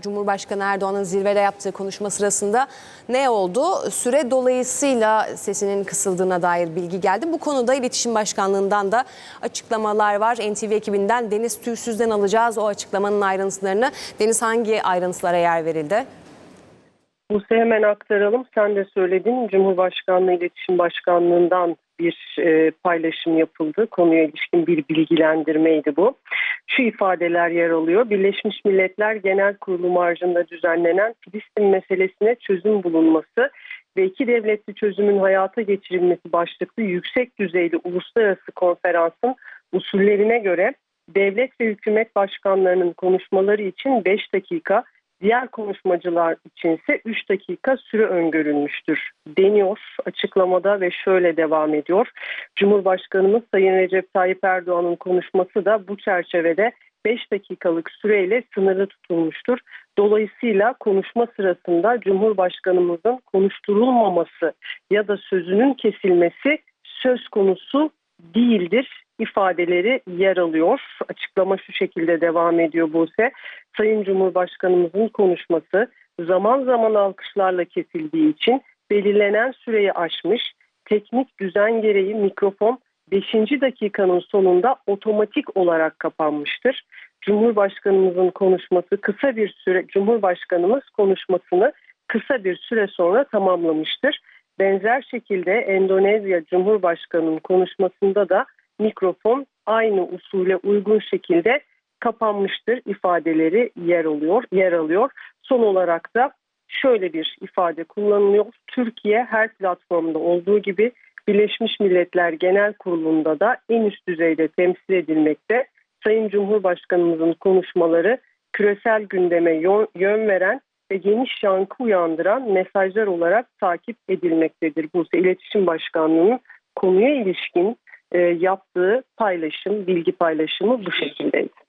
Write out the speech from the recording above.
Cumhurbaşkanı Erdoğan'ın zirvede yaptığı konuşma sırasında ne oldu? Süre dolayısıyla sesinin kısıldığına dair bilgi geldi. Bu konuda İletişim Başkanlığı'ndan da açıklamalar var. NTV ekibinden Deniz Tüysüz'den alacağız o açıklamanın ayrıntılarını. Deniz hangi ayrıntılara yer verildi? Buse hemen aktaralım. Sen de söyledin. Cumhurbaşkanlığı İletişim Başkanlığı'ndan bir e, paylaşım yapıldı. Konuya ilişkin bir bilgilendirmeydi bu. Şu ifadeler yer alıyor. Birleşmiş Milletler Genel Kurulu marjında düzenlenen Filistin meselesine çözüm bulunması ve iki devletli çözümün hayata geçirilmesi başlıklı yüksek düzeyli uluslararası konferansın usullerine göre devlet ve hükümet başkanlarının konuşmaları için 5 dakika, diğer konuşmacılar içinse 3 dakika süre öngörülmüştür deniyor açıklamada ve şöyle devam ediyor. Cumhurbaşkanımız Sayın Recep Tayyip Erdoğan'ın konuşması da bu çerçevede 5 dakikalık süreyle sınırlı tutulmuştur. Dolayısıyla konuşma sırasında Cumhurbaşkanımızın konuşturulmaması ya da sözünün kesilmesi söz konusu değildir ifadeleri yer alıyor. Açıklama şu şekilde devam ediyor Buse. Sayın Cumhurbaşkanımızın konuşması zaman zaman alkışlarla kesildiği için belirlenen süreyi aşmış. Teknik düzen gereği mikrofon 5. dakikanın sonunda otomatik olarak kapanmıştır. Cumhurbaşkanımızın konuşması kısa bir süre Cumhurbaşkanımız konuşmasını kısa bir süre sonra tamamlamıştır. Benzer şekilde Endonezya Cumhurbaşkanı'nın konuşmasında da mikrofon aynı usule uygun şekilde kapanmıştır ifadeleri yer alıyor, yer alıyor. Son olarak da şöyle bir ifade kullanılıyor. Türkiye her platformda olduğu gibi Birleşmiş Milletler Genel Kurulu'nda da en üst düzeyde temsil edilmekte. Sayın Cumhurbaşkanımızın konuşmaları küresel gündeme yön veren ve geniş yankı uyandıran mesajlar olarak takip edilmektedir. Bu İletişim Başkanlığı'nın konuya ilişkin e, yaptığı paylaşım, bilgi paylaşımı bu şekildeydi.